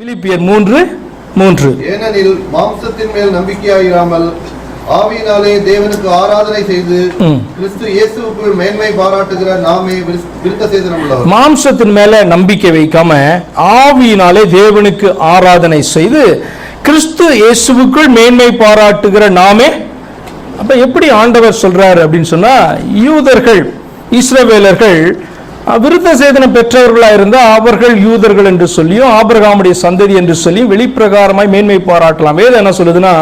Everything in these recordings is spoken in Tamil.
பிலிப்பியர் மூன்று மூன்று. ஏனெனில் மாம்சத்தின் மேல் நம்பிக்கையாயிராமல் ஆவியினாலே தேவனுக்கு ஆராதனை செய்து. கிறிஸ்து இயேசுவுக்குள் மேன்மை பாராட்டுகிற நாமே விருத்த சேதனம் உள்ளவர் மாம்சத்தின் மேல நம்பிக்கை வைக்காம ஆவியினாலே தேவனுக்கு ஆராதனை செய்து கிறிஸ்து இயேசுவுக்குள் மேன்மை பாராட்டுகிற நாமே. அப்ப எப்படி ஆண்டவர் சொல்றாரு அப்படின்னு சொன்னா யூதர்கள் இஸ்ரவேலர்கள் விருத்த சேதனம் பெற்றவர்களாக இருந்தா அவர்கள் யூதர்கள் என்று சொல்லியும் ஆபிரகாமுடைய சந்ததி என்று சொல்லியும் வெளிப்பிரகாரமாய் மேன்மை பாராட்டலாம். வேதம் என்ன சொல்லுதுன்னா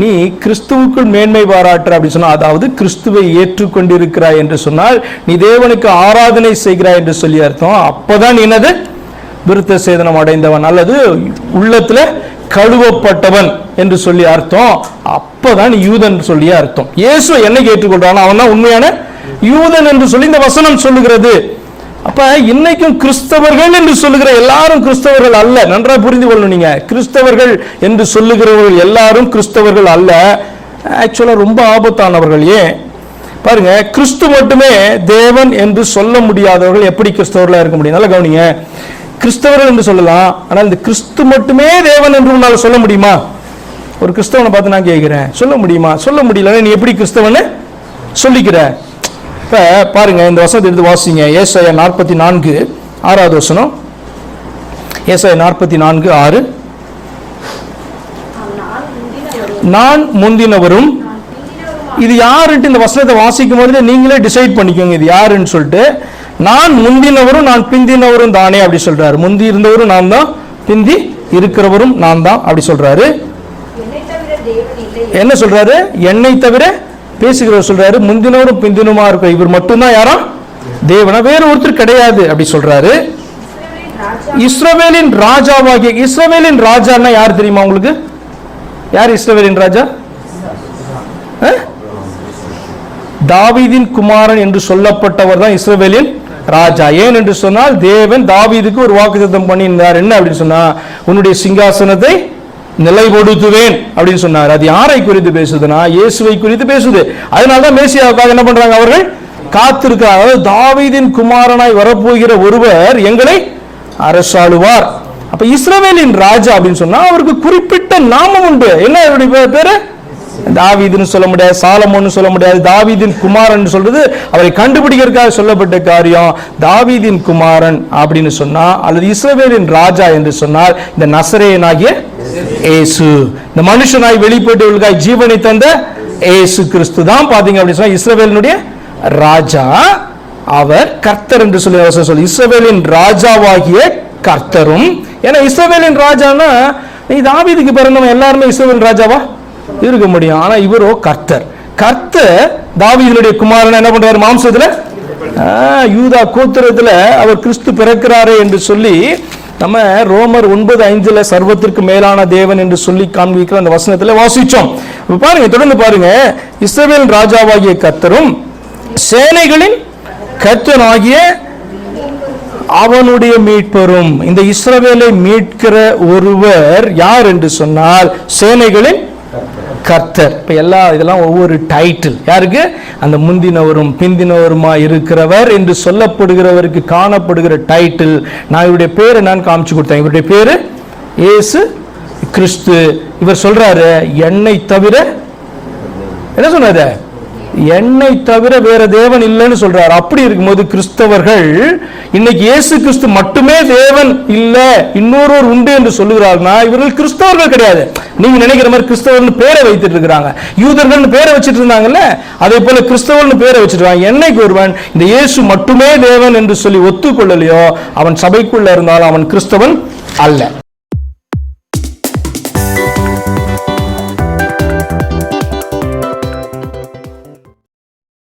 நீ கிறிஸ்துவுக்குள் மேன்மை பாராட்டுற அப்படின்னு சொன்னால் அதாவது கிறிஸ்துவை ஏற்றுக்கொண்டிருக்கிறாய் என்று சொன்னால் நீ தேவனுக்கு ஆராதனை செய்கிறாய் என்று சொல்லி அர்த்தம். அப்போதான் என்னது? விருத்த சேதனம் அடைந்தவன். அல்லது உள்ளத்துல கழுவப்பட்டவன் என்று சொல்லி அர்த்தம். அப்பதான் நீ யூதன் சொல்லி அர்த்தம். இயேசுவை என்னைக்கு ஏற்றுக்கொள்றானோ அவன் தான் உண்மையான யூதன் என்று சொல்லி இந்த வசனம் சொல்லுகிறது. அப்ப இன்னைக்கும் கிறிஸ்தவர்கள் என்று சொல்லுகிற எல்லாரும் கிறிஸ்தவர்கள் அல்ல. நன்றாக புரிந்து கொள்ளணும் நீங்க. கிறிஸ்தவர்கள் என்று சொல்லுகிறவர்கள் எல்லாரும் கிறிஸ்தவர்கள் அல்ல. ஆக்சுவலா ரொம்ப ஆபத்தானவர்கள் ஏன்? பாருங்க கிறிஸ்து மட்டுமே தேவன் என்று சொல்ல முடியாதவர்கள் எப்படி கிறிஸ்தவர்களா இருக்க முடியும்? நல்லா கவனிங்க. கிறிஸ்தவர்கள் என்று சொல்லலாம் ஆனால் இந்த கிறிஸ்து மட்டுமே தேவன் என்று உன்னால சொல்ல முடியுமா? ஒரு கிறிஸ்தவனை பார்த்து நான் கேட்கிறேன் சொல்ல முடியுமா? சொல்ல முடியல நீ எப்படி கிறிஸ்தவன்னு சொல்லிக்கிற? இப்ப பாருங்க இந்த வசனத்தை எடுத்து வாசிங்க. ஏசாயா நாற்பத்தி நான்கு ஆறாவது வசனம். ஏசாயா நாற்பத்தி நான்கு ஆறு. நான் முந்தினவரும் இது யாருன்ட்டு இந்த வசனத்தை வாசிக்கும் போது நீங்களே டிசைட் பண்ணிக்கோங்க இது யாருன்னு சொல்லிட்டு. நான் முந்தினவரும் நான் பிந்தினவரும் தானே அப்படி சொல்றாரு. முந்தி இருந்தவரும் நான் தான் பிந்தி இருக்கிறவரும் நான் தான் அப்படி சொல்றாரு. என்ன சொல்றாரு? என்னை தவிர பேசுகிறவர் சொல்றாரு முந்தினவரும் பிந்தினுமா இருக்கும். இவர் மட்டும்தான் யாரும் தேவனா? வேற ஒருத்தர் கிடையாது அப்படி சொல்றாரு. இஸ்ரவேலின் ராஜாவாகிய இஸ்ரவேலின் ராஜான்னா யார் தெரியுமா உங்களுக்கு? யார் இஸ்ரவேலின் ராஜா? ஆ? தாவீதின் குமாரன் என்று சொல்லப்பட்டவர் தான் இஸ்ரவேலின் ராஜா. ஏன் என்று சொன்னால் தேவன் தாவீதுக்கு ஒரு வாக்குத்தம் பண்ணியிருந்தார். என்ன அப்படின்னு சொன்னா உன்னுடைய சிங்காசனத்தை நிலைப்படுத்துவேன் அப்படின்னு சொன்னார். அது யாரை குறித்து பேசுதுன்னா இயேசுவை குறித்து பேசுது. அதனால தான் மேசியாவுக்காக என்ன பண்றாங்க அவர்கள்? காத்திருக்கிறார். அதாவது தாவீதின் குமாரனாய் வரப்போகிற ஒருவர் எங்களை அரசாளுவார். அப்ப இஸ்ரவேலின் ராஜா அப்படின்னு சொன்னா அவருக்கு குறிப்பிட்ட நாமம் உண்டு. என்ன அவருடைய பேரு? தாவீதுன்னு சொல்ல முடியாது சாலமோன்னு சொல்ல முடியாது. தாவீதின் குமாரன் சொல்றது அவரை கண்டுபிடிக்கிறதுக்காக சொல்லப்பட்ட காரியம். தாவீதின் குமாரன் அப்படின்னு சொன்னா அல்லது இஸ்ரவேலின் ராஜா என்று சொன்னால் இந்த நசரேயனாகிய ஏசு. இந்த மனுஷனாய் வெளிப்பட்டவர்களுக்காய் ஜீவனை தந்த ஏசு கிறிஸ்து தான். பாத்தீங்க அப்படின்னு சொன்னா இஸ்ரவேலினுடைய ராஜா அவர் கர்த்தர் என்று சொல்லி அவசரம் சொல்லி இஸ்ரவேலின் ராஜாவாகிய கர்த்தரும். ஏன்னா இஸ்ரவேலின் ராஜானா நீ தாவீதுக்கு பிறந்தவன் எல்லாருமே இஸ்ரவேல் ராஜாவா? இருக்க முடியும். ஆனா இவரோ கர்த்தர். கர்த்தர் தாவீதனுடைய குமாரன் என்ன பண்றாரு? மாம்சத்துல? யூதா கோத்திரத்துல அவர் கிறிஸ்து பிறக்கிறாரே என்று சொல்லி நம்ம ரோமர் ஒன்பது ஐந்துல சர்வத்திற்கு மேலான தேவன் என்று சொல்லி காண்பிக்கிற அந்த வசனத்தில் வாசிச்சோம். பாருங்க தொடர்ந்து பாருங்க. இஸ்ரேல் ராஜாவாகிய கர்த்தரும் சேனைகளின் கர்த்தனாகிய அவனுடைய மீட்பரும் இந்த இஸ்ரவேலை மீட்கிற ஒருவர் யார் என்று சொன்னால் சேனைகளின் கர்த்தர். இப்போ எல்லா இதெல்லாம் ஒவ்வொரு டைட்டில் யாருக்கு? அந்த முந்தினவரும் பிந்தினவருமா இருக்கிறவர் என்று சொல்லப்படுகிறவருக்கு காணப்படுகிற டைட்டில் நான் இவருடைய பேரை நான் காமிச்சு கொடுத்தேன். இவருடைய பேர்? இயேசு கிறிஸ்து. இவர் சொல்றாரு என்னை தவிர என்ன சொன்னாரு? என்னை தவிர வேற தேவன் இல்லைன்னு சொல்றாரு. அப்படி இருக்கும்போது கிறிஸ்தவர்கள் இன்னைக்கு இயேசு கிறிஸ்து மட்டுமே தேவன் இல்லை இன்னொருவர் உண்டு என்று சொல்லுகிறார்கள்னா இவர்கள் கிறிஸ்தவர்கள் கிடையாது. நீங்க நினைக்கிற மாதிரி கிறிஸ்தவர்னு பேரை வைத்துட்டு இருக்கிறாங்க. யூதர்கள்னு பேரை வச்சிட்டு இருந்தாங்கல்ல அதே போல கிறிஸ்தவர்னு பேரை வச்சிருக்காங்க என்னைக்கு ஒருவன் இந்த இயேசு மட்டுமே தேவன் என்று சொல்லி ஒத்துக்கொள்ளலையோ அவன் சபைக்குள்ள இருந்தாலும் அவன் கிறிஸ்தவன் அல்ல.